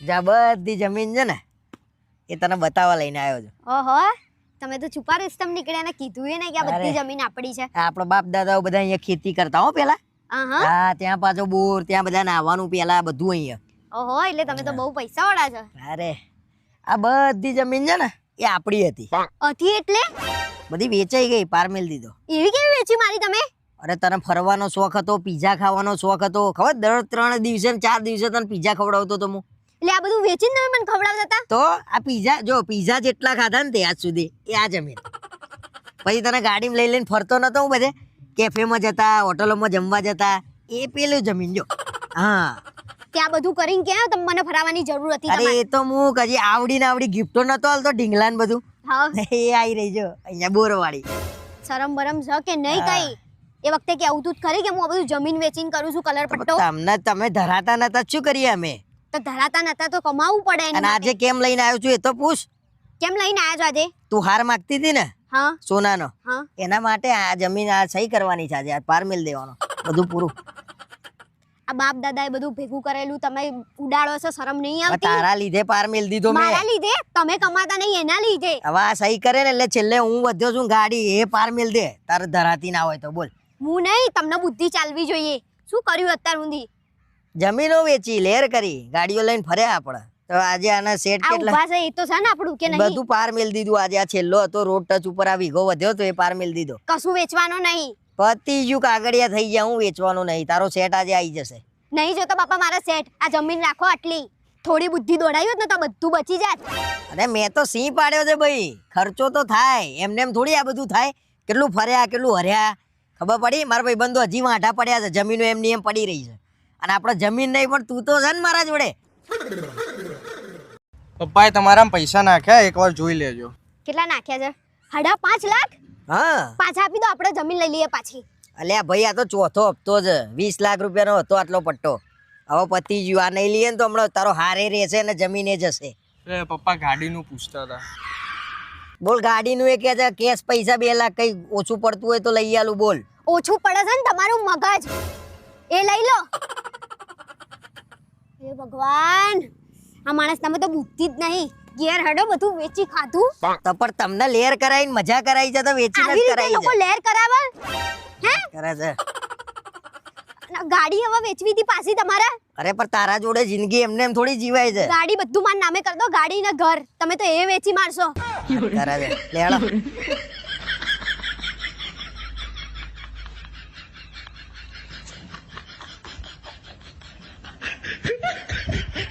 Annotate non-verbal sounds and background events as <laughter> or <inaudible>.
જ્યાં બધી જમીન છે ને એ તને બતાવવા લઈને આવ્યો છું. ઓહો તમે તો છુપા રસ્તમ નીકળ્યા ને કીધું એ ને કે આ બધી જમીન આપણી છે. આપણો બાપ દાદાઓ બધા અહીંયા ખેતી કરતા હો પેલા. હા ત્યાં પાછો બોર ત્યાં બધા નાહવાનું પેલા બધું અહીંયા. ઓહો એટલે તમે તો બહુ પૈસા વાળા છો. અરે આ બધી જમીન છે ને એ આપણી હતી. હતી એટલે? બધી વેચાઈ ગઈ પાર મેલ દીધો. એવી કેવી વેચી મારી તમે? અરે તને ફરવાનો શોખ હતો પીઝા ખાવાનો શોખ હતો. ખબર દર ત્રણ દિવસે ચાર દિવસે તને પીઝા ખવડાવતો તો હું. એટલે આ બધું વેચીને તમે મને ખવડાવતા હતા? તો આ પીઝા જો પીઝા જેટલા ખાધા ને તે આજ સુધી. એ આ જમીન પછી તને ગાડીમાં લઈ લઈને ફરતો નતો હું બધે? કેફેમાં જતા હોટલોમાં જમવા જતા. એ પેલું જમીન જો. હા. ત્યાં આ બધું કરીને ક્યાં તમે મને ફરાવવાની જરૂર હતી અરે એ તો હું કજી આવડી ને આવડી ગિફ્ટો નતો હાલતો ઢીંગલા ને બધું. હા. <laughs> એ આવી રહી જો. અહીંયા બોરવાળી. શરમ બરમ છે કે નહીં કઈ? એ વખતે કેવું તું જ ખરી કે હું આ બધું જમીન વેચીને કરું છું કલર પટ્ટો? તમને તમે ધરાતા નતા શું કરીએ અમે? તો ધરાતા નતા તો કમાવું પડે અને આજે કેમ લઈને આવ્યો છું એ તો પૂછ. કેમ લઈને આવ્યો છો આજે? તું હાર માગતી હતી ને? હા. સોનાનો. હા. એના માટે આ જમીન આ સહી કરવાની છે આજે આ પારમેલ દેવાનો. બધું પૂરું. આ બાપ દાદાએ બધું ભેગું કરેલું તમે ઉડાડો છો શરમ નહીં આવતી? તારા લીધે પાર મિલ દીધો મેં. મારા લીધે? તમે કમાતા નહીં એના લીધે? હવે આ સહી કરે ને એટલે છેલ્લે હું વધ્યો છું ગાડી એ પાર મિલ દે. તારે ધરાતી ના હોય તો બોલ. હું નહીં તમને બુદ્ધિ ચાલવી જોઈએ. શું કર્યું અત્યાર સુધી? જમીનો વેચી લેર કરી ગાડીઓ લઈને ફર્યા આપણે. તો આજે આના સેટ કેટલા? ઊભા છે એ તો છે ને આપણું કે નહીં? બધું પારમેલ દીધું. આજે આ છેલ્લો હતો રોડ ટચ ઉપર આ વીઘો વધ્યો તો એ પારમેલ દીધો. કશું વેચવાનો નહીં. પતિજુ કાગળિયા થઈ ગયા હું વેચવાનો નહીં. તારો સેટ આજે આવી જશે. નહીં જોતો બાપા મારા સેટ. આ જમીન રાખો આટલી. થોડી બુદ્ધિ દોડાવી હોત ને તો બધું બચી જાત. અરે મેં તો સિંહ પાડ્યો છે ભાઈ. ખર્ચો તો થાય. એમને એમ થોડી આ બધું થાય. કેટલું ફર્યા કેટલું હર્યા. ખબર પડી? મારા ભાઈ બંધો હજી વાંઢા પડ્યા છે. જમીનો એમની એમ પડી રહી છે. અને આપણે જમીન નહીં પણ તું તો છે ને મારા જોડે. પપ્પાએ તમારા પૈસા નાખ્યા એકવાર જોઈ લેજો. કેટલા નાખ્યા છે? હાડા પાંચ લાખ? હા. પાછા આપી દો આપણે જમીન લઈ લઈએ પાછી. અલ્યા ભાઈ આ તો ચોથો હપ્તો છે. વીસ લાખ રૂપિયાનો હતો આટલો પટ્ટો. હવે પતી ગયું આ નહીં લઈએ ને તો હમણાં તારો હારે રહેશે ને જમીને જશે. એ પપ્પા ગાડીનું પૂછતા હતા. બોલ ગાડીનું એ કે છે કેશ પૈસા બે લાખ કઈ ઓછું પડતું હોય તો લઈ આલું બોલ. ઓછું પડે છે ને તમારું મગજ. એ લઈ લો. હે ભગવાન! આ માણસ તમે તો બુદ્ધિ જ નહીં. ગેર હડો બધું વેચી ખાધું. તો પણ તમને લેર કરાવીને મજા કરાવી છે તો વેચીને આવી કરાવી લોકો લેર કરાવે? હે? કરે છે. ગાડી હવે વેચવી હતી પાછી તમારે? અરે પણ તારા જોડે જિંદગી એમને એમ થોડી જીવાય છે. ગાડી બધું માર નામે કરી દો ગાડી ને ઘર. તમે તો એ વેચી મારશો. કરે છે. લે હાલો